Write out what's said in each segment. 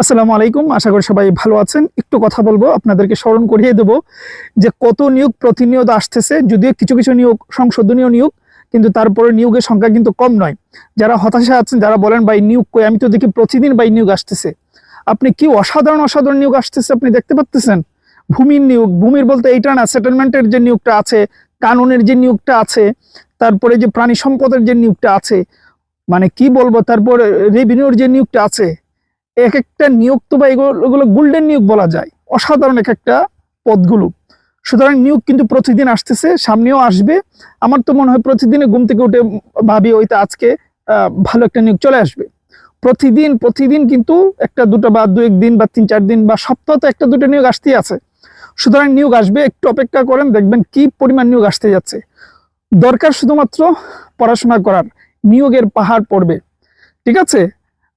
আসসালামু আলাইকুম। আশা করি সবাই ভালো আছেন। একটু কথা বলব, আপনাদেরকে স্মরণ করিয়ে দেবো যে কত নিয়োগ প্রতিনিয়ত আসতেছে, যদিও কিছু কিছু নিয়োগ সংশোধনীয় নিয়োগ, কিন্তু তারপরে নিয়োগের সংখ্যা কিন্তু কম নয়। যারা হতাশা আছেন, যারা বলেন, ভাই, নিয়োগ কই? আমি তো দেখি প্রতিদিন ভাই নিয়োগ আসতেছে। আপনি কি অসাধারণ অসাধারণ নিয়োগ আসতেছে আপনি দেখতে পাচ্তেছেন? ভূমির নিয়োগ, ভূমির বলতে এইটা না সেটেলমেন্টের যে নিয়োগটা আছে, কানুনের যে নিয়োগটা আছে, তারপরে যে প্রাণী সম্পদের যে নিয়োগটা আছে মানে কি বলব, তারপরে রেভিনিউর যে নিয়োগটা আছে এক একটা নিয়োগ তো বা এগুলো গোল্ডেন নিয়োগ বলা যায়। অসাধারণ এক একটা পদগুলো। সুতরাং নিয়োগ কিন্তু প্রতিদিন আসতেছে, সামনেও আসবে। আমার তো মনে হয় প্রতিদিনে ঘুম থেকে উঠে ভাবি হয়তো আজকে ভালো একটা নিয়োগ চলে আসবে। প্রতিদিন প্রতিদিন কিন্তু একটা দুটো বা দু একদিন বা তিন চার দিন বা সপ্তাহতে একটা দুটো নিয়োগ আসতেই আছে। সুতরাং নিয়োগ আসবে, একটু অপেক্ষা করেন, দেখবেন কি পরিমাণ নিয়োগ আসতে যাচ্ছে। দরকার শুধুমাত্র পড়াশোনা করার, নিয়োগের পাহাড় পড়বে। ঠিক আছে?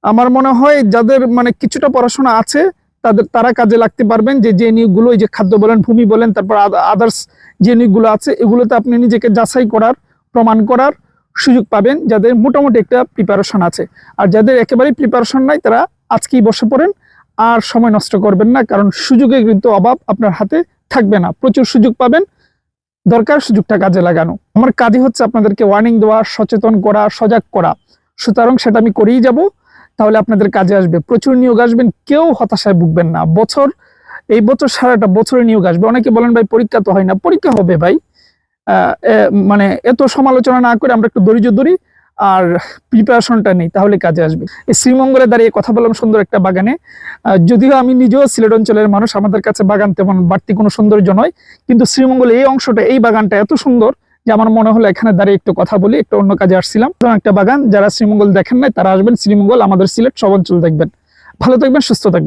আমার মনে হয় যাদের মানে কিছুটা পড়াশোনা আছে, তাদের, তারা কাজে লাগতে পারবেন যে যে নিয়োগগুলো, এই যে খাদ্য বলেন, ভূমি বলেন, তারপর আদার্স যে নিয়োগগুলো আছে, এগুলোতে আপনি নিজেকে যাচাই করার, প্রমাণ করার সুযোগ পাবেন যাদের মোটামুটি একটা প্রিপারেশন আছে। আর যাদের একেবারেই প্রিপারেশন নাই, তারা আজকেই বসে পড়েন, আর সময় নষ্ট করবেন না, কারণ সুযোগের কিন্তু অভাব আপনার হাতে থাকবে না। প্রচুর সুযোগ পাবেন, দরকার সুযোগটা কাজে লাগানো। আমার কাজই হচ্ছে আপনাদেরকে ওয়ার্নিং দেওয়া, সচেতন করা, সজাগ করা। সুতরাং সেটা আমি করেই যাব। তাহলে আপনাদের কাজে আসবে। প্রচুর নিয়োগ আসবেন, কেউ হতাশায় ভুগবেন না। বছর, এই বছর সারাটা বছরে নিয়োগ আসবে। অনেকে বলেন, ভাই, পরীক্ষা তো হয় না। পরীক্ষা হবে, ভাই। মানে এত সমালোচনা না করে আমরা একটু দরিদ্র ধরি আর প্রিপারেশনটা নেই, তাহলে কাজে আসবে। এই শ্রীমঙ্গলে দাঁড়িয়ে কথা বললাম সুন্দর একটা বাগানে। যদিও আমি নিজেও সিলেট অঞ্চলের মানুষ, আমাদের কাছে বাগান তেমন বাড়তি কোনো সৌন্দর্য নয়, কিন্তু শ্রীমঙ্গল এই অংশটা, এই বাগানটা এত সুন্দর যে আমার মনে হলো এখানে দাঁড়িয়ে একটু কথা বলি, একটু অন্য কাজে আসছিলাম। একটা বাগান, যারা শ্রীমঙ্গল দেখেন নাই, তারা আসবেন শ্রীমঙ্গল, আমাদের সিলেট সব অঞ্চল দেখবেন। ভালো থাকবেন, সুস্থ থাকবেন।